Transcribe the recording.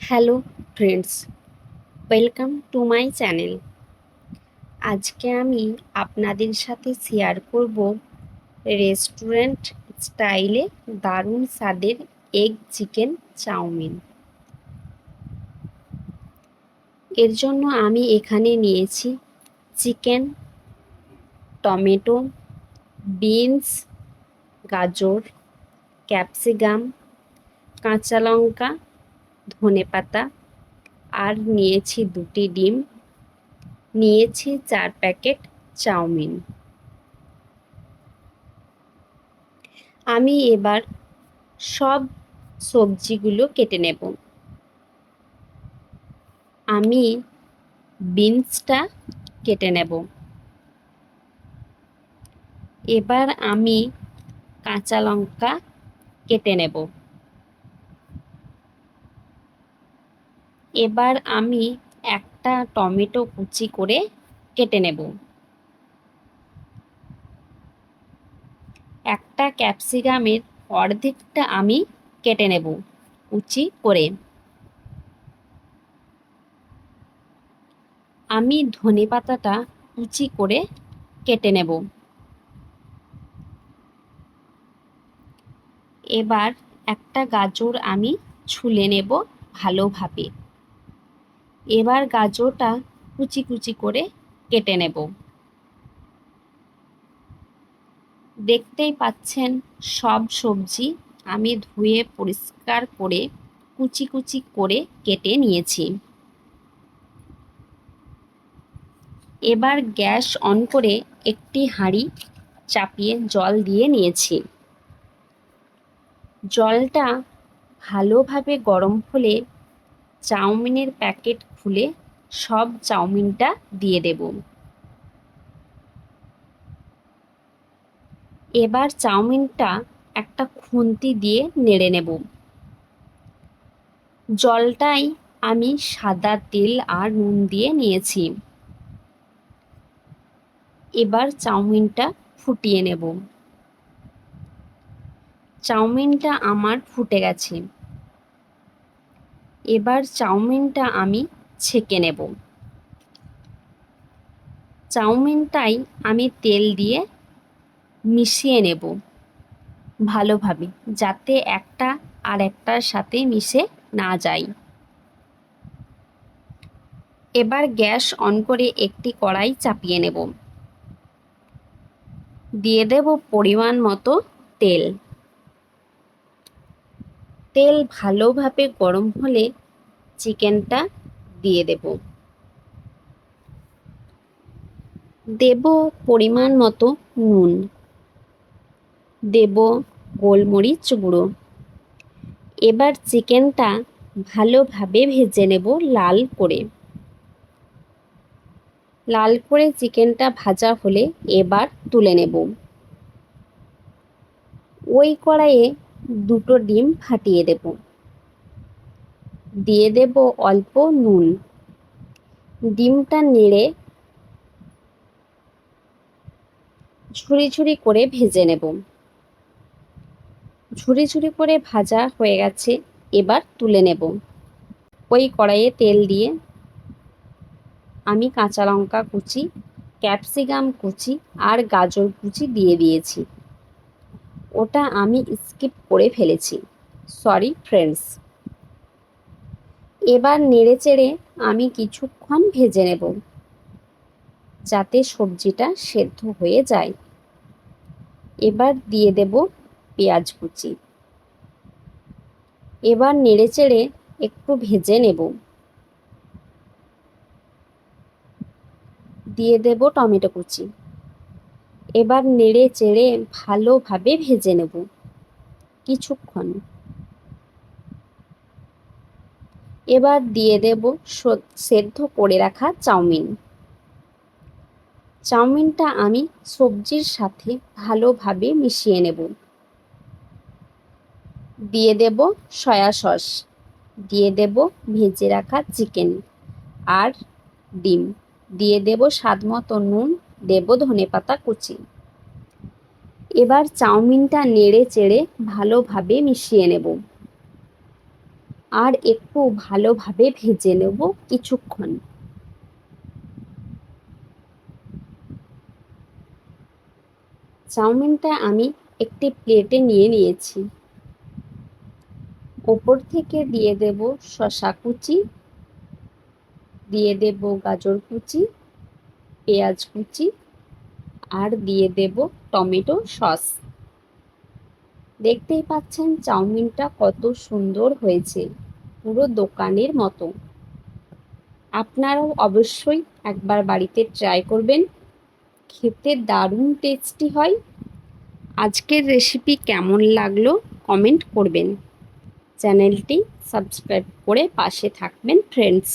Hello friends, welcome to my channel. আজকে আমি আপনাদের সাথে শেয়ার করব রেস্টুরেন্ট স্টাইলে দারুণ স্বাদের এগ চিকেন চাউমিন। এর জন্য আমি এখানে নিয়েছি চিকেন, টমেটো, বিনস, গাজর, ক্যাপসিকাম, কাঁচা লঙ্কা ধনে পাতা, আর নিয়েছি দুটি ডিম। নিয়েছি চার প্যাকেট চাউমিন। আমি এবার সব সবজিগুলো কেটে নেব। আমি বিনসটা কেটে নেব। এবার আমি কাঁচা লঙ্কা কেটে নেব। এবার আমি একটা টমেটো কুচি করে কেটে নেব। একটা ক্যাপসিকামের অর্ধেকটা আমি কেটে নেব কুচি করে। আমি ধনে পাতাটা কুচি করে কেটে নেব। এবার একটা গাজর আমি ছুলে নেব ভালোভাবে। এবার গাজরটা কুচি কুচি করে কেটে নেব। দেখতেই পাচ্ছেন সব সবজি আমি ধুয়ে পরিষ্কার করে কুচি কুচি করে কেটে নিয়েছি। এবার গ্যাস অন করে একটি হাঁড়ি চাপিয়ে জল দিয়ে নিয়েছি। জলটা ভালোভাবে গরম হলে চাউমিনের প্যাকেট খুলে সব চাউমিনটা দিয়ে দেব। এবার চাউমিনটা একটা খুন্তি দিয়ে নেড়ে নেব। জলটাই আমি সাদা তেল আর নুন দিয়ে নিয়েছি। এবার চাউমিনটা ফুটিয়ে নেব। চাউমিনটা আমার ফুটে গেছে। এবার চাউমিনটা আমি ছেঁকে নেব। চাউমিনটাই আমি তেল দিয়ে মিশিয়ে নেব ভালোভাবে, যাতে একটা আর একটার সাথে মিশে না যায়। এবার গ্যাস অন করে একটি কড়াই চাপিয়ে নেব। দিয়ে দেব পরিমাণ মতো তেল। তেল ভালোভাবে গরম হলে চিকেনটা দিয়ে দেব। দেব পরিমাণ মতো নুন। দেব গোলমরিচ গুঁড়ো। এবার চিকেনটা ভালোভাবে ভেজে নেব লাল করে। লাল করে চিকেনটা ভাজা হলে এবার তুলে নেব। ওই কড়াইয়ে দুটো ডিম ফাটিয়ে দেব। দিয়ে দেব অল্প নুন। ডিমটা নেড়ে ঝুড়ি ঝুড়ি করে ভেজে নেব। ঝুড়ি ঝুড়ি করে ভাজা হয়ে গেছে, এবার তুলে নেব। ওই কড়াইয়ে তেল দিয়ে আমি কাঁচা লঙ্কা কুচি, ক্যাপসিকাম কুচি আর গাজর কুচি দিয়ে দিয়েছি। ওটা আমি স্কিপ করে ফেলেছি। সরি ফ্রেন্ডস এবার নেড়ে চেড়ে আমি কিছুক্ষণ ভেজে নেব, যাতে সবজিটা সেদ্ধ হয়ে যায়। এবার দিয়ে দেব পেঁয়াজ কুচি। এবার নেড়ে চেড়ে একটু ভেজে নেব। দিয়ে দেব টমেটো কুচি। এবার নেড়ে চেড়ে ভালোভাবে ভেজে নেব। কিছুক্ষণ। এবার দিয়ে দেব সেদ্ধ করে রাখা চাউমিন। চাউমিনটা আমি সবজির সাথে ভালোভাবে মিশিয়ে নেব। দিয়ে দেব সয়া সস। দিয়ে দেব ভেজে রাখা চিকেন। আর ডিম। দিয়ে দেব স্বাদ মতো নুন দেব ধনে পাতা কুচি। এবার চাউমিনটা নেড়ে চেড়ে ভালোভাবে মিশিয়ে নেব। আর একটু ভালোভাবে ভেজে নেব কিছুক্ষণ। চাউমিনটা আমি একটি প্লেটে নিয়ে নিয়েছি। ওপর থেকে দিয়ে দেব শশা কুচি, দিয়ে দেব গাজর কুচি পেঁয়াজ কুচি আর দিয়ে দেব টমেটো সস। দেখতেই পাচ্ছেন চাউমিনটা কত সুন্দর হয়েছে, পুরো দোকানের মতো। আপনারাও অবশ্যই একবার বাড়িতে ট্রাই করবেন, খেতে দারুণ টেস্টি হয়। আজকের রেসিপি কেমন লাগল কমেন্ট করবেন। চ্যানেলটি সাবস্ক্রাইব করে পাশে থাকবেন ফ্রেন্ডস